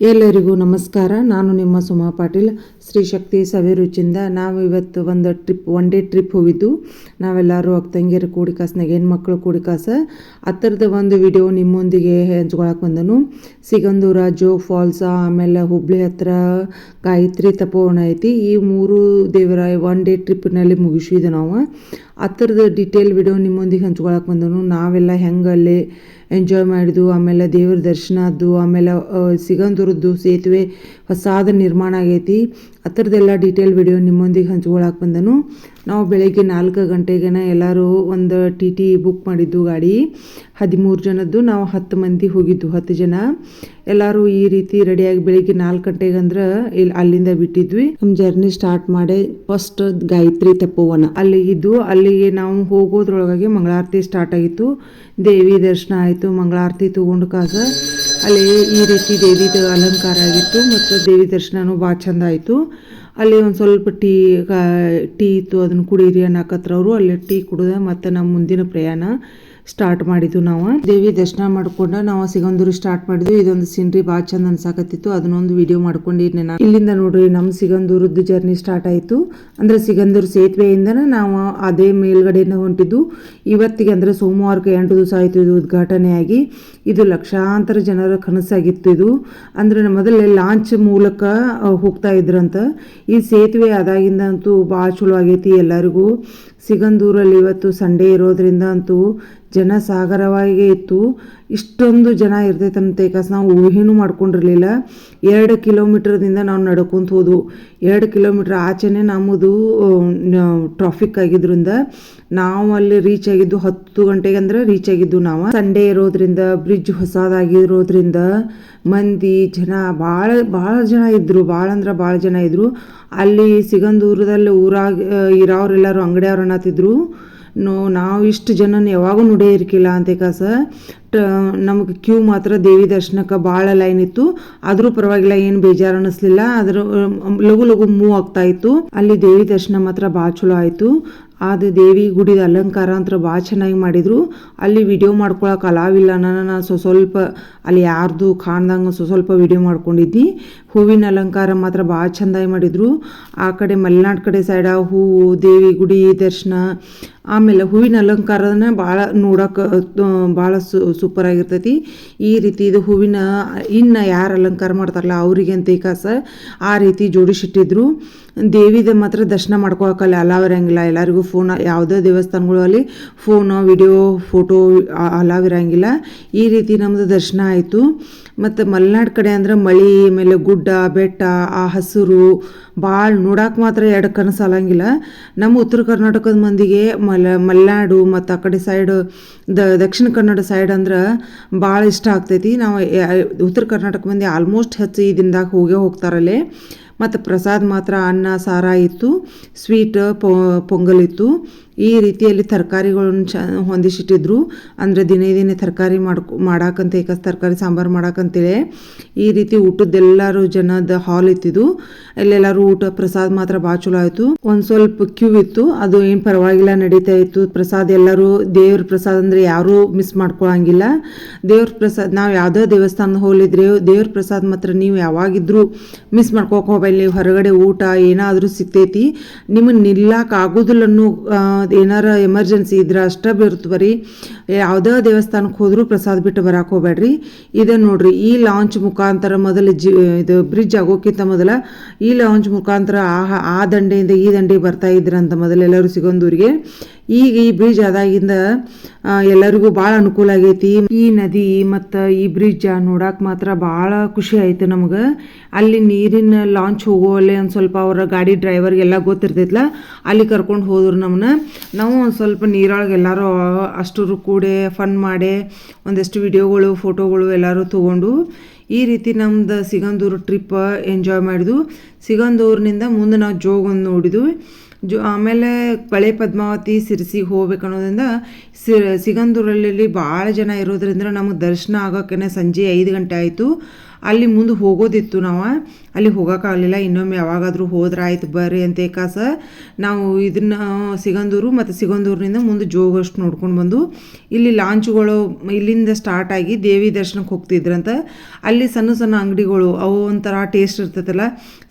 ಎಲ್ಲರಿಗೂ ನಮಸ್ಕಾರ. ನಾನು ನಿಮ್ಮ ಸುಮಾ ಪಾಟೀಲ್. ಶ್ರೀ ಶಕ್ತಿ ಸವಿರುಚಿಯಿಂದ ನಾವು ಇವತ್ತು ಒಂದು ಟ್ರಿಪ್ ಒನ್ ಡೇ ಟ್ರಿಪ್ ಹೋಗಿದ್ದು. ನಾವೆಲ್ಲರೂ ಅಕ್ಕಂಗಿಯರು ಕೂಡಿ ಕಾಸ್ನಾಗ, ಹೆಣ್ಮಕ್ಳು ಕೂಡಿ ಕಾಸ. ಹತ್ತಿರದ ಒಂದು ವಿಡಿಯೋ ನಿಮ್ಮೊಂದಿಗೆ ಹಂಚ್ಕೊಳಕ್ಕೆ ಬಂದನು. ಸಿಗಂದೂರ ಜೋಗ್ ಫಾಲ್ಸ, ಆಮೇಲೆ ಹುಬ್ಳಿ ಹತ್ರ ಗಾಯತ್ರಿ ತಪೋವನ ಐತಿ. ಈ ಮೂರು ದೇವರ ಒನ್ ಡೇ ಟ್ರಿಪ್ನಲ್ಲಿ ಮುಗಿಸಿದ್ವಿ ನಾವು. ಹತ್ತಿರದ ಡಿಟೇಲ್ ವಿಡಿಯೋ ನಿಮ್ಮೊಂದಿಗೆ ಹಂಚ್ಕೊಳಕ್ಕೆ ಬಂದನು ನಾವೆಲ್ಲ ಹೆಂಗೆ ಅಲ್ಲಿ ಎಂಜಾಯ್ ಮಾಡಿದ್ವು. ಆಮೇಲೆ ದೇವ್ರ ದರ್ಶನ ಆದ್ದು. ಆಮೇಲೆ ಆ, ಸಿಗಂದೂರದ್ದು ಸೇತುವೆ ಹೊಸಾದ ನಿರ್ಮಾಣ ಆಗೈತಿ. ಆ ಥರದ್ದೆಲ್ಲ ಡಿಟೇಲ್ ವಿಡಿಯೋ ನಿಮ್ಮೊಂದಿಗೆ ಹಂಚ್ಕೊಳಕ್ಕೆ ಬಂದನು. ನಾವು ಬೆಳಗ್ಗೆ ನಾಲ್ಕು ಗಂಟೆಗೆನ ಎಲ್ಲರೂ ಒಂದು ಟಿ ಟಿ ಬುಕ್ ಮಾಡಿದ್ದು ಗಾಡಿ. ಹದಿಮೂರು ಜನದ್ದು, ನಾವು ಹತ್ತು ಮಂದಿ ಹೋಗಿದ್ದು, ಹತ್ತು ಜನ. ಎಲ್ಲರೂ ಈ ರೀತಿ ರೆಡಿಯಾಗಿ ಬೆಳಿಗ್ಗೆ ನಾಲ್ಕು ಗಂಟೆಗೆ ಅಂದ್ರೆ ಇಲ್ಲಿ ಅಲ್ಲಿಂದ ಬಿಟ್ಟಿದ್ವಿ. ನಮ್ಮ ಜರ್ನಿ ಸ್ಟಾರ್ಟ್ ಮಾಡಿ ಫಸ್ಟ್ ಗಾಯತ್ರಿ ತಪೋವನ. ಅಲ್ಲಿ ಇದ್ದು, ಅಲ್ಲಿಗೆ ನಾವು ಹೋಗೋದ್ರೊಳಗಾಗಿ ಮಂಗಳಾರತಿ ಸ್ಟಾರ್ಟ್ ಆಗಿತ್ತು. ದೇವಿ ದರ್ಶನ ಆಯಿತು, ಮಂಗಳಾರತಿ ತಗೊಂಡು ಕಾಸ ಅಲ್ಲಿ ಈ ರೀತಿ ದೇವಿದು ಅಲಂಕಾರ ಆಗಿತ್ತು ಮತ್ತು ದೇವಿ ದರ್ಶನನೂ ಭಾಳ ಚಂದ ಆಯಿತು. ಅಲ್ಲಿ ಒಂದು ಸ್ವಲ್ಪ ಟೀ, ಕಾ- ಟೀ ಇತ್ತು, ಅದನ್ನು ಕುಡೀರಿ ಅನ್ನಕತ್ರ ಅವರು, ಅಲ್ಲಿ ಟೀ ಕುಡಿದ ಮತ್ತು ನಮ್ಮ ಮುಂದಿನ ಪ್ರಯಾಣ. ಸ್ಟಾರ್ಟ್ ಮಾಡಿದ್ವು ನಾವು. ದೇವಿ ದರ್ಶನ ಮಾಡ್ಕೊಂಡು ನಾವು ಸಿಗಂದೂರು ಸ್ಟಾರ್ಟ್ ಮಾಡಿದ್ವಿ. ಇದೊಂದು ಸೀನ್ರಿ ಭಾಳ ಚಂದ ಅನ್ಸಾಕತ್ತಿತ್ತು. ಅದನ್ನೊಂದು ವಿಡಿಯೋ ಮಾಡ್ಕೊಂಡಿದ್ದೆ ಇಲ್ಲಿಂದ ನೋಡ್ರಿ ನಮ್ಮ ಸಿಗಂದೂರದ್ದು ಜರ್ನಿ ಸ್ಟಾರ್ಟ್ ಆಯಿತು. ಅಂದ್ರೆ ಸಿಗಂದೂರು ಸೇತುವೆಯಿಂದನೇ ನಾವು ಅದೇ ಮೇಲ್ಗಡೆಯಿಂದ ಹೊಂಟಿದ್ದು. ಇವತ್ತಿಗೆ ಅಂದ್ರೆ ಸೋಮವಾರಕ್ಕೆ ಎಂಟು ದಿವಸ ಆಯಿತು ಇದು ಉದ್ಘಾಟನೆ ಆಗಿ. ಇದು ಲಕ್ಷಾಂತರ ಜನರ ಕನಸಾಗಿತ್ತು ಇದು. ಅಂದ್ರೆ ಮೊದಲೇ ಲಾಂಚ್ ಮೂಲಕ ಹೋಗ್ತಾ ಇದ್ರಂತ. ಈ ಸೇತುವೆ ಆದಾಗಿಂದ ಅಂತೂ ಭಾಳ ಚಲೋ ಆಗೈತಿ ಎಲ್ಲರಿಗೂ. ಸಿಗಂದೂರಲ್ಲಿ ಇವತ್ತು ಸಂಡೇ ಇರೋದ್ರಿಂದ ಅಂತೂ ಜನ ಸಾಗರವಾಗಿ ಇತ್ತು. ಇಷ್ಟೊಂದು ಜನ ಇರ್ತೈತಂತೆ. ಕಾಸು ನಾವು ಊಹೆನೂ ಮಾಡ್ಕೊಂಡಿರಲಿಲ್ಲ. ಎರಡು ಕಿಲೋಮೀಟ್ರದಿಂದ ನಾವು ನಡ್ಕೊಂತ ಹೋದ್ವು. ಎರಡು ಕಿಲೋಮೀಟ್ರ್ ಆಚೆನೆ ನಮ್ಮದು ಟ್ರಾಫಿಕ್ ಆಗಿದ್ರಿಂದ ನಾವು ಅಲ್ಲಿ ರೀಚ್ ಆಗಿದ್ದು ಹತ್ತು ಗಂಟೆಗೆ ಅಂದ್ರೆ ರೀಚ್ ಆಗಿದ್ದು ನಾವು. ಸಂಡೇ ಇರೋದ್ರಿಂದ ಬ್ರಿಡ್ಜ್ ಹೊಸದಾಗಿರೋದ್ರಿಂದ ಮಂದಿ, ಜನ ಭಾಳ ಭಾಳ ಜನ ಇದ್ದರು ಭಾಳ ಅಂದ್ರೆ ಭಾಳ ಜನ ಇದ್ದರು ಅಲ್ಲಿ ಸಿಗಂದೂರದಲ್ಲಿ ಊರಾಗ ಇರೋರೆಲ್ಲರೂ ಅಂಗಡಿಯವ್ರು ಅನ್ನತ್ತಿದ್ರು ನಾವು ಇಷ್ಟು ಜನ ಯಾವಾಗೂ ನೋಡೇ ಇರ್ಕಿಲ್ಲ ಅಂತ ಕಾಸ. ಟ, ನಮಗೆ ಕ್ಯೂ ಮಾತ್ರ ದೇವಿ ದರ್ಶನಕ್ಕೆ ಭಾಳ ಲೈನ್ ಇತ್ತು. ಆದರೂ ಪರವಾಗಿಲ್ಲ, ಏನು ಬೇಜಾರು ಅನ್ನಿಸ್ಲಿಲ್ಲ ಅದ್ರ ಲಘು ಲಘು ಮೂವ್ ಆಗ್ತಾ ಇತ್ತು. ಅಲ್ಲಿ ದೇವಿ ದರ್ಶನ ಮಾತ್ರ ಭಾಳ ಚಲೋ ಆಯಿತು. ಅದು ದೇವಿ ಗುಡಿದ ಅಲಂಕಾರ ಅಂತ ಭಾಳ ಚೆನ್ನಾಗಿ ಮಾಡಿದರು. ಅಲ್ಲಿ ವಿಡಿಯೋ ಮಾಡ್ಕೊಳಕ್ಕೆ ಅಲಾವಿಲ್ಲ ನಾನು ಸ್ವ, ಸ್ವಲ್ಪ ಅಲ್ಲಿ ಯಾರ್ದು ಕಾಣ್ದಂಗೆ ಸ್ವಸ್ವಲ್ಪ ವಿಡಿಯೋ ಮಾಡ್ಕೊಂಡಿದ್ದಿ. ಹೂವಿನ ಅಲಂಕಾರ ಮಾತ್ರ ಭಾಳ ಚೆಂದಾಗಿ ಮಾಡಿದರು. ಆ ಕಡೆ ಮಲೆನಾಡು ಕಡೆ ಸೈಡ ಹೂವು ದೇವಿ ಗುಡಿ ದರ್ಶನ, ಆಮೇಲೆ ಹೂವಿನ ಅಲಂಕಾರನ ಭಾಳ ನೋಡೋಕೆ ಭಾಳ ಸು ಸೂಪರ್ ಆಗಿರ್ತೈತಿ. ಈ ರೀತಿ ಇದು ಹೂವಿನ, ಇನ್ನು ಯಾರು ಅಲಂಕಾರ ಮಾಡ್ತಾರಲ್ಲ ಅವರಿಗೆ ಅಂತ ಕಾಸ ಆ ರೀತಿ ಜೋಡಿಸಿಟ್ಟಿದ್ರು. ದೇವಿದ ಮಾತ್ರ ದರ್ಶನ ಮಾಡ್ಕೊಳಕ್ಕಲ್ಲ ಅಲಾವ್ ಇರೋಂಗಿಲ್ಲ ಎಲ್ಲರಿಗೂ ಫೋನ್ ಯಾವುದೇ ದೇವಸ್ಥಾನಗಳಲ್ಲಿ ಫೋನು ವಿಡಿಯೋ ಫೋಟೋ ಅಲಾವ್ ಇರೋಂಗಿಲ್ಲ. ಈ ರೀತಿ ನಮ್ಮದು ದರ್ಶನ ಆಯಿತು. ಮತ್ತು ಮಲೆನಾಡು ಕಡೆ ಅಂದರೆ ಮಳೆ, ಆಮೇಲೆ ಗುಡ್ಡ, ಬೆಟ್ಟ, ಆ ಹಸಿರು ಭಾಳ ನೋಡಕ್ಕೆ ಮಾತ್ರ ಎರಡು ಕನಸು ಅಲಂಗಿಲ್ಲ. ನಮ್ಮ ಉತ್ತರ ಕರ್ನಾಟಕದ ಮಂದಿಗೆ ಮಲ, ಮಲೆನಾಡು ಮತ್ತು ಆ ಕಡೆ side the, Dakshina Kannada side ಅಂದ್ರೆ ಭಾಳ ಇಷ್ಟ ಆಗ್ತೈತಿ. ನಾವು ಉತ್ತರ ಕರ್ನಾಟಕ ಮಂದಿ ಆಲ್ಮೋಸ್ಟ್ ಹೆಚ್ಚು ಈ ದಿನದಾಗ ಹೋಗೇ ಹೋಗ್ತಾರಲ್ಲೇ. ಮತ್ತು ಪ್ರಸಾದ ಮಾತ್ರ ಅನ್ನ ಸಾರ ಇತ್ತು ಸ್ವೀಟ್ ಪೊಂಗಲ್ ಇತ್ತು. ಈ ರೀತಿಯಲ್ಲಿ ತರಕಾರಿಗಳನ್ನು ಚ ಹೊಂದಿಸಿಟ್ಟಿದ್ರು. ಅಂದರೆ ದಿನೇ ದಿನೇ ತರಕಾರಿ ಮಾಡ್ಕೊ ಮಾಡಾಕಂತ ಏಕಸ್ ತರಕಾರಿ ಸಾಂಬಾರು ಮಾಡಾಕಂತೇಳಿ ಈ ರೀತಿ ಊಟದ್ದೆಲ್ಲರೂ ಜನದ ಹಾಲ್ ಇತ್ತಿದ್ದು. ಅಲ್ಲೆಲ್ಲರೂ ಊಟ ಪ್ರಸಾದ ಮಾತ್ರ ಭಾಳ ಚಲೋ ಆಯಿತು. ಒಂದು ಸ್ವಲ್ಪ ಕ್ಯೂ ಇತ್ತು. ಅದು ಏನು ಪರವಾಗಿಲ್ಲ ನಡೀತಾ ಇತ್ತು. ಪ್ರಸಾದ ಎಲ್ಲರೂ ದೇವ್ರ ಪ್ರಸಾದ ಅಂದರೆ ಯಾರೂ ಮಿಸ್ ಮಾಡ್ಕೊಳಂಗಿಲ್ಲ. ದೇವ್ರ ಪ್ರಸಾದ ನಾವು ಯಾವುದೋ ದೇವಸ್ಥಾನ ಹೋಲಿದ್ರೆ ದೇವ್ರ ಪ್ರಸಾದ ಮಾತ್ರ ನೀವು ಯಾವಾಗಿದ್ರೂ ಮಿಸ್ ಹೋಗಬೇಡಿ. ಹೊರಗಡೆ ಊಟ ಏನಾದರೂ ಸಿಗ್ತೈತಿ. ನಿಮ್ಮನ್ನು ನಿಲ್ಲಕ್ಕೆ ಆಗೋದಿಲ್ಲ ಅನ್ನೋ ಆ, ಏನಾರ ಎಮರ್ಜೆನ್ಸಿ ಇದ್ರೆ ಅಷ್ಟೇ ಬಿರ್ತು ರೀ ಯಾವುದೇ ದೇವಸ್ಥಾನಕ್ಕೆ ಹೋದರೂ ಪ್ರಸಾದ ಬಿಟ್ಟು ಬರಕ್ಕೆ ಹೋಗ್ಬೇಡ್ರಿ. ಇದೆ ನೋಡ್ರಿ, ಈ ಲಾಂಚ್ ಮುಖಾಂತರ ಮೊದಲು ಜಿ, ಇದು ಬ್ರಿಡ್ಜ್ ಆಗೋಕ್ಕಿಂತ ಮೊದಲ ಈ ಲಾಂಚ್ ಮುಖಾಂತರ ಆ ಆ ದಂಡೆಯಿಂದ ಈ ದಂಡೆಗೆ ಬರ್ತಾ ಇದ್ರಂತ ಮೊದಲು ಎಲ್ಲರೂ ಸಿಗೊಂದೂರಿಗೆ. ಈಗ ಈ ಬ್ರಿಡ್ಜ್ ಆದಾಗಿಂದ ಎಲ್ಲರಿಗೂ ಭಾಳ ಅನುಕೂಲ ಆಗೈತಿ. ಈ ನದಿ ಮತ್ತು ಈ ಬ್ರಿಡ್ಜ್ ನೋಡಕ್ಕೆ ಮಾತ್ರ ಭಾಳ ಖುಷಿ ಆಯ್ತು ನಮಗೆ. ಅಲ್ಲಿ ನೀರಿನ ಲಾಂಚ್ ಹೋಗೋಲೆ ಒಂದು ಸ್ವಲ್ಪ ಅವರ ಗಾಡಿ ಡ್ರೈವರ್ಗೆಲ್ಲ ಗೊತ್ತಿರ್ತೈತಲ್ಲ ಅಲ್ಲಿ ಕರ್ಕೊಂಡು ಹೋದ್ರು ನಮ್ಮನ್ನ ನಾವು ಒಂದು ಸ್ವಲ್ಪ ನೀರೊಳಗೆ ಎಲ್ಲರೂ ಅಷ್ಟರು ಕೂಡೆ ಫನ್ ಮಾಡಿ ಒಂದಷ್ಟು ವಿಡಿಯೋಗಳು ಫೋಟೋಗಳು ಎಲ್ಲರೂ ತೊಗೊಂಡು ಈ ರೀತಿ ನಮ್ದು ಸಿಗಂದೂರು ಟ್ರಿಪ್ ಎಂಜಾಯ್ ಮಾಡಿದ್ವು. ಸಿಗಂದೂರಿನಿಂದ ಮುಂದೆ ನಾವು ಜೋಗ್ ಒಂದು ನೋಡಿದ್ವಿ. ಜೋ ಆಮೇಲೆ ಕಳೆ ಪದ್ಮಾವತಿ ಸಿರ್ಸಿಗೆ ಹೋಗ್ಬೇಕು ಅನ್ನೋದ್ರಿಂದ ಸಿ ಸಿಗಂದೂರಲ್ಲಿ ಭಾಳ ಜನ ಇರೋದ್ರಿಂದ ನಮಗೆ ದರ್ಶನ ಆಗೋಕೆ ಸಂಜೆ ಐದು ಗಂಟೆ ಆಯಿತು. ಅಲ್ಲಿ ಮುಂದೆ ಹೋಗೋದಿತ್ತು ನಾವು. ಅಲ್ಲಿ ಹೋಗೋಕ್ಕಾಗಲಿಲ್ಲ ಇನ್ನೊಮ್ಮೆ ಯಾವಾಗಾದರೂ ಹೋದ್ರೆ ಆಯ್ತು ಬರ್ರಿ ಅಂತ ಕಾಸ ನಾವು ಇದನ್ನ ಸಿಗಂದೂರು ಮತ್ತು ಸಿಗಂದೂರಿನಿಂದ ಮುಂದೆ ಜೋಗಷ್ಟು ನೋಡ್ಕೊಂಡು ಬಂದು ಇಲ್ಲಿ ಲಾಂಚ್ಗಳು ಇಲ್ಲಿಂದ ಸ್ಟಾರ್ಟ್ ಆಗಿ ದೇವಿ ದರ್ಶನಕ್ಕೆ ಹೋಗ್ತಿದ್ರಂತ. ಅಲ್ಲಿ ಸಣ್ಣ ಸಣ್ಣ ಅಂಗಡಿಗಳು ಅವು ಒಂಥರ ಟೇಸ್ಟ್ ಇರ್ತೈತಲ್ಲ.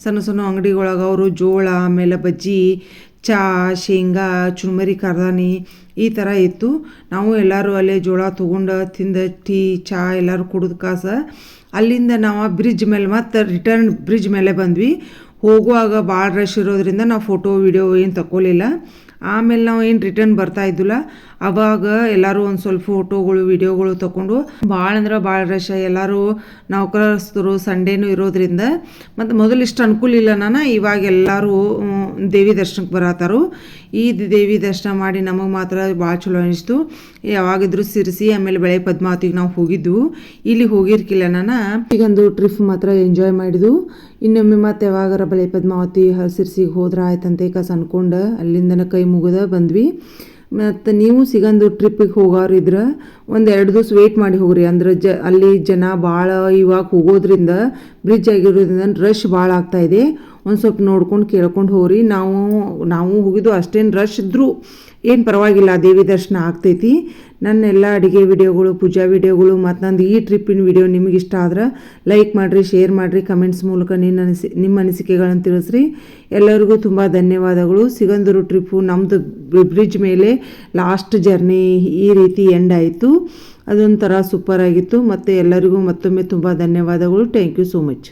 ಸಣ್ಣ ಸಣ್ಣ ಅಂಗಡಿಗಳಾಗ ಅವರು ಜೋಳ, ಆಮೇಲೆ ಬಜ್ಜಿ ಚಾ, ಶೇಂಗಾ, ಚುರುಮರಿ, ಖಾರದಾನಿ ಈ ಥರ ಇತ್ತು. ನಾವು ಎಲ್ಲರೂ ಅಲ್ಲೇ ಜೋಳ ತೊಗೊಂಡು ತಿಂದ ಟೀ, ಚಾ ಎಲ್ಲರೂ ಕುಡಿದ ಕಾಸ ಅಲ್ಲಿಂದ ನಾವು ಬ್ರಿಡ್ಜ್ ಮೇಲೆ ಮತ್ತೆ ರಿಟರ್ನ್ ಬ್ರಿಡ್ಜ್ ಮೇಲೆ ಬಂದ್ವಿ. ಹೋಗುವಾಗ ಭಾಳ ರಶ್ ಇರೋದ್ರಿಂದ ನಾವು ಫೋಟೋ ವಿಡಿಯೋ ಏನು ತಗೊಳ್ಳಿಲ್ಲ ಆಮೇಲೆ ನಾವು ಏನು ರಿಟರ್ನ್ ಬರ್ತಾ ಇದ್ದಿಲ್ಲ. ಅವಾಗ ಎಲ್ಲರೂ ಒಂದು ಸ್ವಲ್ಪ ಫೋಟೋಗಳು ವಿಡಿಯೋಗಳು ತಗೊಂಡು ಭಾಳ ಅಂದ್ರೆ ಭಾಳ ರಶ ಎಲ್ಲರೂ ನೌಕರಸ್ಥರು ಸಂಡೇನೂ ಇರೋದ್ರಿಂದ ಮತ್ತು ಮೊದಲು ಇಷ್ಟು ಅನುಕೂಲ ಇಲ್ಲ ನಾನು, ಇವಾಗ ಎಲ್ಲರೂ ದೇವಿ ದರ್ಶನಕ್ಕೆ ಬರತ್ತಾರು. ಈ ದೇವಿ ದರ್ಶನ ಮಾಡಿ ನಮಗೆ ಮಾತ್ರ ಭಾಳ ಚಲೋ ಅನಿಸ್ತು. ಯಾವಾಗಿದ್ರೂ ಸಿರಿಸಿ, ಆಮೇಲೆ ಬೆಳೆ ಪದ್ಮಾವತಿಗೆ ನಾವು ಹೋಗಿದ್ವು. ಇಲ್ಲಿ ಹೋಗಿರ್ಕಿಲ್ಲ ನಾನು. ಈಗೊಂದು ಟ್ರಿಪ್ ಮಾತ್ರ ಎಂಜಾಯ್ ಮಾಡಿದ್ವು. ಇನ್ನೊಮ್ಮೆ ಮತ್ತೆ ಯಾವಾಗಾರ ಬಳೆ ಪದ್ಮಾವತಿ, ಸಿರ್ಸಿಗೆ ಹೋದ್ರೆ ಆಯ್ತಂತೆ ಕಸ ಅನ್ಕೊಂಡು ಅಲ್ಲಿಂದನ ಕೈ ಮುಗಿದ ಬಂದ್ವಿ. ಮತ್ತು ನೀವು ಸಿಗಂದು ಟ್ರಿಪ್ಪಿಗೆ ಹೋಗೋರು ಇದ್ರೆ ಒಂದು ಎರಡು ದಿವ್ಸ ವೆಯ್ಟ್ ಮಾಡಿ ಹೋಗ್ರಿ. ಅಂದ್ರೆ ಜ, ಅಲ್ಲಿ ಜನ ಭಾಳ ಇವಾಗ ಹೋಗೋದ್ರಿಂದ ಬ್ರಿಡ್ಜ್ ಆಗಿರೋದ್ರಿಂದ ರಶ್ ಭಾಳ ಆಗ್ತಾಯಿದೆ ಒಂದು ಸ್ವಲ್ಪ ನೋಡ್ಕೊಂಡು ಕೇಳ್ಕೊಂಡು ಹೋಗ್ರಿ. ನಾವು ನಾವು ಹೋಗಿದ್ದು ಅಷ್ಟೇನು ರಶ್ ಇದ್ದರೂ ಏನು ಪರವಾಗಿಲ್ಲ, ದೇವಿ ದರ್ಶನ ಆಗ್ತೈತಿ. ನನ್ನ ಎಲ್ಲ ಅಡುಗೆ ವಿಡಿಯೋಗಳು, ಪೂಜಾ ವಿಡಿಯೋಗಳು ಮತ್ತು ನಂದು ಈ ಟ್ರಿಪ್ಪಿನ ವಿಡಿಯೋ ನಿಮಗೆ ಇಷ್ಟ ಆದ್ರೆ ಲೈಕ್ ಮಾಡಿರಿ ಶೇರ್ ಮಾಡಿರಿ ಕಮೆಂಟ್ಸ್ ಮೂಲಕ ನಿನ್ನ ಅನಿಸಿ, ನಿಮ್ಮ ಅನಿಸಿಕೆಗಳನ್ನು ತಿಳಿಸ್ರಿ. ಎಲ್ಲರಿಗೂ ತುಂಬ ಧನ್ಯವಾದಗಳು. ಸಿಗಂದೂರು ಟ್ರಿಪ್ಪು ನಮ್ಮದು ಬ್ರಿಡ್ಜ್ ಮೇಲೆ ಲಾಸ್ಟ್ ಜರ್ನಿ ಈ ರೀತಿ ಎಂಡ್ ಆಯಿತು. ಅದೊಂಥರ ಸೂಪರ್ ಆಗಿತ್ತು. ಮತ್ತು ಎಲ್ಲರಿಗೂ ಮತ್ತೊಮ್ಮೆ ತುಂಬ ಧನ್ಯವಾದಗಳು. Thank you so much